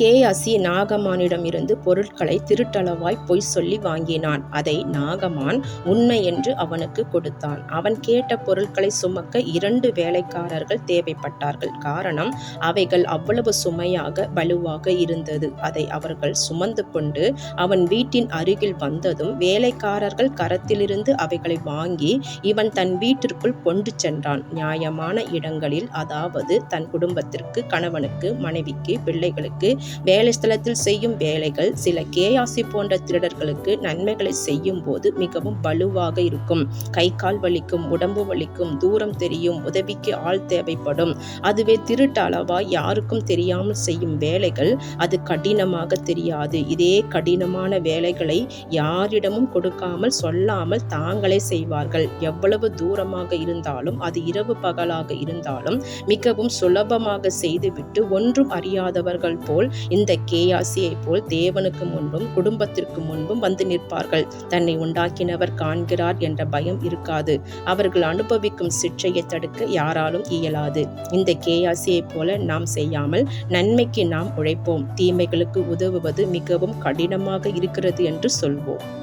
கேயாசி நாகமானிடமிருந்து பொருட்களை திருட்டளவாய் பொய் சொல்லி வாங்கினான். அதை நாகமான் உண்மை என்று அவனுக்கு கொடுத்தான். அவன் கேட்ட பொருட்களை சுமக்க இரண்டு வேலைக்காரர்கள் தேவைப்பட்டார்கள். காரணம் அவைகள் அவ்வளவு சுமையாக வலுவாக இருந்தது. அதை அவர்கள் சுமந்து கொண்டு அவன் வீட்டின் அருகில் வந்ததும் வேலைக்காரர்கள் கரத்திலிருந்து அவைகளை வாங்கி இவன் தன் வீட்டிற்குள் கொண்டு சென்றான். நியாயமான இடங்களில் அதாவது தன் குடும்பத்திற்கு கணவனுக்கு மனைவிக்கு பிள்ளைகளுக்கு வேலை ஸ்தலத்தில் செய்யும் வேலைகள் சில கேயாசி போன்ற திருடர்களுக்கு நன்மைகளை செய்யும் போது மிகவும் வலுவாக இருக்கும். கை கால் வலிக்கும் உடம்பு வலிக்கும் தூரம் தெரியும் உதவிக்கு ஆள் தேவைப்படும். அதுவே திருட்டு அளவா யாருக்கும் தெரியாமல் செய்யும் வேலைகள் அது கடினமாக தெரியாது. இதே கடினமான வேலைகளை யாரிடமும் கொடுக்காமல் சொல்லாமல் தாங்களே செய்வார்கள். எவ்வளவு தூரமாக இருந்தாலும் அது இரவு பகலாக இருந்தாலும் மிகவும் சுலபமாக செய்துவிட்டு ஒன்றும் அறியாதவர்கள் போல் இந்த கேயாசியைப் போல் தேவனுக்கு முன்பும் குடும்பத்திற்கு முன்பும் வந்து நிற்பார்கள். தன்னை உண்டாக்கினவர் காண்கிறார் என்ற பயம் இருக்காது. அவர்கள் அனுபவிக்கும் சிற்றையை தடுக்க யாராலும் இயலாது. இந்த கேயாசியைப் போல நாம் செய்யாமல் நன்மைக்கு நாம் உழைப்போம். தீமைகளுக்கு உதவுவது மிகவும் கடினமாக இருக்கிறது என்று சொல்வோம்.